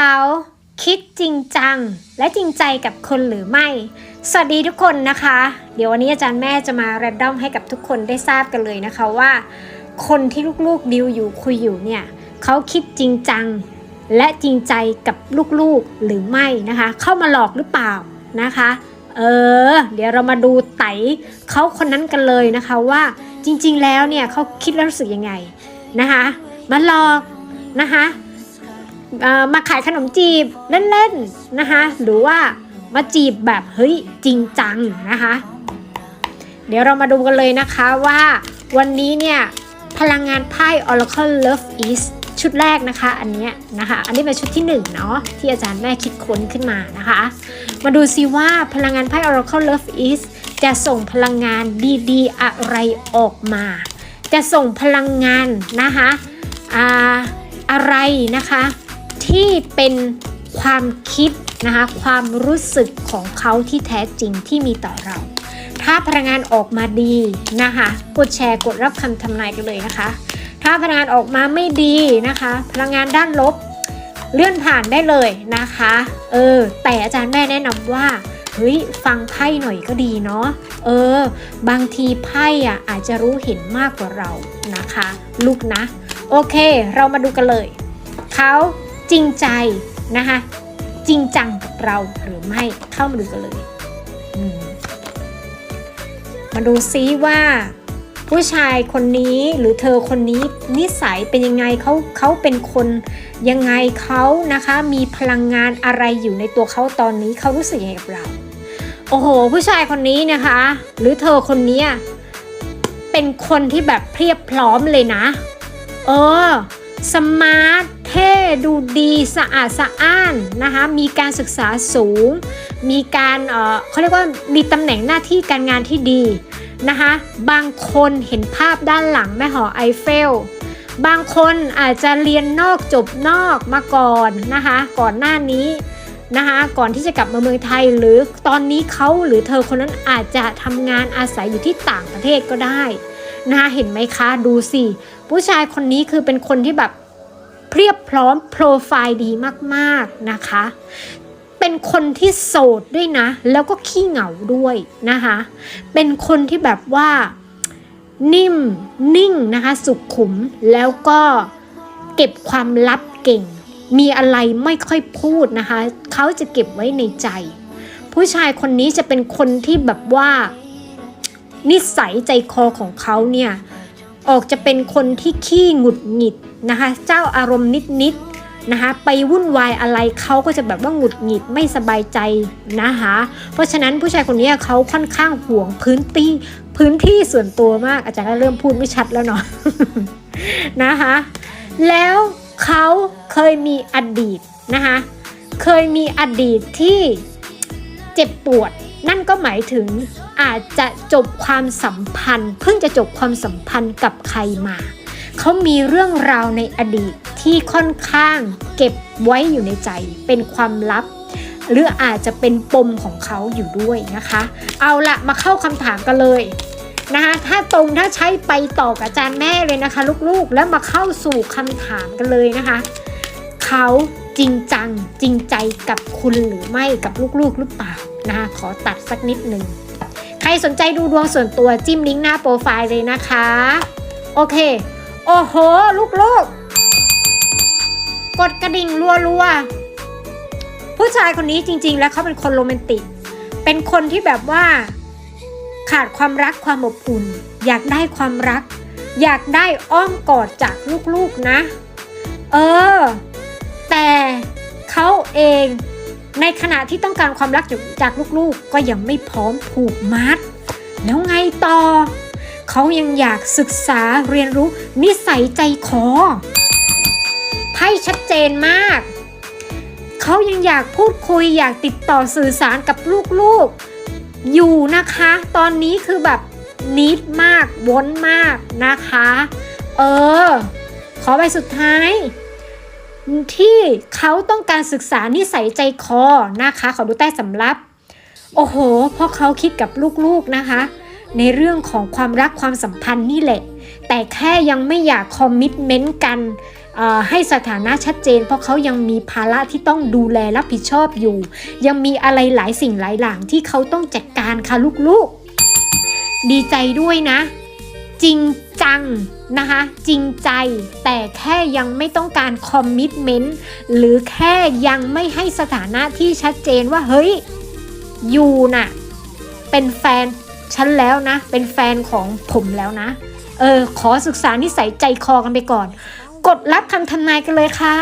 เขาคิดจริงจังและจริงใจกับคนหรือไม่ สวัสดีทุกคนนะคะ เดี๋ยววันนี้อาจารย์แม่จะมาแรนดอมให้กับทุกคนได้ทราบกันเลยนะคะว่า คนที่ลูกๆดิวอยู่คุยอยู่เนี่ยเขาคิดจริงจังและจริงใจกับลูกๆหรือไม่นะคะ เข้ามาหลอกหรือเปล่านะคะ เออ เดี๋ยวเรามาดูไตเขาคนนั้นกันเลยนะคะว่าจริงๆแล้วเนี่ยเขาคิดแล้วรู้สึกยังไงนะคะ มาหลอกนะคะ มาขายขนมจีบเล่นๆนะคะ หรือว่ามาจีบแบบเฮ้ยจริงจังนะคะ เดี๋ยวเรามาดูกันเลยนะคะว่าวันนี้เนี่ยพลังงานไพ่ Oracle Love is ชุดแรกนะคะอันนี้นะคะ อันนี้เป็นชุดที่1เนาะที่อาจารย์แม่คิดค้นขึ้นมานะคะ มาดูซิว่าพลังงานไพ่ Oracle Love is จะส่งพลังงานดีๆ อะไรออกมา จะส่งพลังงานนะคะออะไรนะคะ ที่เป็นความคิดนะคะความรู้สึกของเขาที่แท้จริงที่มีต่อเรา ถ้าพลังงานออกมาดีนะคะกดแชร์กดรับคำทำนายกันเลยนะคะ ถ้าพลังงานออกมาไม่ดีนะคะ พลังงานด้านลบเลื่อนผ่านได้เลยนะคะเออแต่อาจารย์แม่แนะนำว่าเฮ้ยฟังไพ่หน่อยก็ดีเนาะเออ บางทีไพ่อะอาจจะรู้เห็นมากกว่าเรานะคะ ลูกนะ โอเค เรามาดูกันเลย เขา จริงใจนะคะจริงจังกับเราหรือไม่เข้ามาดูกันเลยมมาดูซิว่า ผู้ชายคนนี้หรือเธอคนนี้นิสัยเป็นยังไงเขาเขาเป็นคนยังไงเขานะคะ มีพลังงานอะไรอยู่ในตัวเขาตอนนี้เขารู้สึกยังไงกับเรา โอ้โห ผู้ชายคนนี้นะคะ หรือเธอคนนี้เป็นคนที่แบบเพียบพร้อมเลยนะ เออ สมาร์ทเท่ดูดีสะอาดสะอ้านนะคะมีการศึกษาสูง มีการเออเขาเรียกว่ามีตำแหน่งหน้าที่การงานที่ดีนะคะบางคนเห็นภาพด้านหลังแม่หอไอเฟล บางคนอาจจะเรียนนอกจบนอกมาก่อนนะคะก่อนหน้านี้นะคะก่อนที่จะกลับมาเมืองไทยหรือตอนนี้เขาหรือเธอคนนั้นอาจจะทำงานอาศัยอยู่ที่ต่างประเทศก็ได้นะคะเห็นไหมคะดูสิผู้ชายคนนี้คือเป็นคนที่แบบ เพียบพร้อมโปรไฟล์ดีมากๆนะคะ เป็นคนที่โสดด้วยนะ แล้วก็ขี้เหงาด้วยนะคะ เป็นคนที่แบบว่านิ่มนิ่งนะคะ สุขุมแล้วก็เก็บความลับเก่ง มีอะไรไม่ค่อยพูดนะคะ เขาจะเก็บไว้ในใจ ผู้ชายคนนี้จะเป็นคนที่แบบว่า นิสัยใจคอของเขาเนี่ย ออกจะเป็นคนที่ขี้หงุดหงิดนะคะ เจ้าอารมณ์นิดๆนะคะไปวุ่นวายอะไรเขาก็จะแบบว่าหงุดหงิดไม่สบายใจนะคะ เพราะฉะนั้นผู้ชายคนนี้เขาค่อนข้างห่วงพื้นที่พื้นที่ส่วนตัวมากอาจารย์ก็เริ่มพูดไม่ชัดแล้วเนาะนะคะ แล้วเขาเคยมีอดีตนะคะ เคยมีอดีตที่เจ็บปวด นั่นก็หมายถึงอาจจะจบความสัมพันธ์ เพิ่งจะจบความสัมพันธ์กับใครมา เขามีเรื่องราวในอดีตที่ค่อนข้างเก็บไว้อยู่ในใจ เป็นความลับ หรืออาจจะเป็นปมของเขาอยู่ด้วยนะคะ เอาละมาเข้าคำถามกันเลยนะคะถ้าตรงถ้าใช้ไปต่อกับอาจารย์แม่เลยนะคะ ลูกๆ แล้วมาเข้าสู่คำถามกันเลยนะคะ เขา ริงจังจริงใจกับคุณหรือไม่กับลูกๆหรือเปล่านะคะขอตัดสักนิดหนึ่งใครสนใจดูดวงส่วนตัวจิ้มลิงก์หน้าโปรไฟล์เลยนะคะ โอเค โอ้โห ลูกๆ กดกระดิ่งรัวๆ ผู้ชายคนนี้จริง ๆ แล้วเขาเป็นคนโรแมนติก เป็นคนที่แบบว่า ขาดความรักความอบอุ่น อยากได้ความรัก อยากได้อ้อมกอดจากลูกๆนะ เออ แต่เขาเองในขณะที่ต้องการความรักจากลูกๆ ก็ยังไม่พร้อมผูกมัด แล้วไงต่อ เขายังอยากศึกษาเรียนรู้นิสัยใจคอไพ่ชัดเจนมาก เขายังอยากพูดคุยอยากติดต่อสื่อสารกับลูกๆ อยู่นะคะ ตอนนี้คือแบบนิดมากวนมากนะคะ เออ ขอใบสุดท้าย ที่เขาต้องการศึกษานิสัยใจคอนะคะ ขอดูใต้สำรับ โอ้โหเพราะเขาคิดกับลูกๆนะคะ ในเรื่องของความรักความสัมพันธ์นี่แหละ แต่แค่ยังไม่อยากคอมมิตเมนต์กันให้สถานะชัดเจน เพราะเขายังมีภาระที่ต้องดูแลรับผิดชอบอยู่ ยังมีอะไรหลายสิ่งหลายอย่างที่เขาต้องจัดการค่ะลูกๆ ดีใจด้วยนะ จริง จังนะคะ จริงใจแต่แค่ยังไม่ต้องการคอมมิชเมนต์หรือแค่ยังไม่ให้สถานะที่ชัดเจนว่าเฮ้ยยูน่ะ เป็นแฟนฉันแล้วนะ เป็นแฟนของผมแล้วนะ เออ ขอศึกษานิสัยใจคอกันไปก่อน กดรับคำทำนายกันเลยค่ะ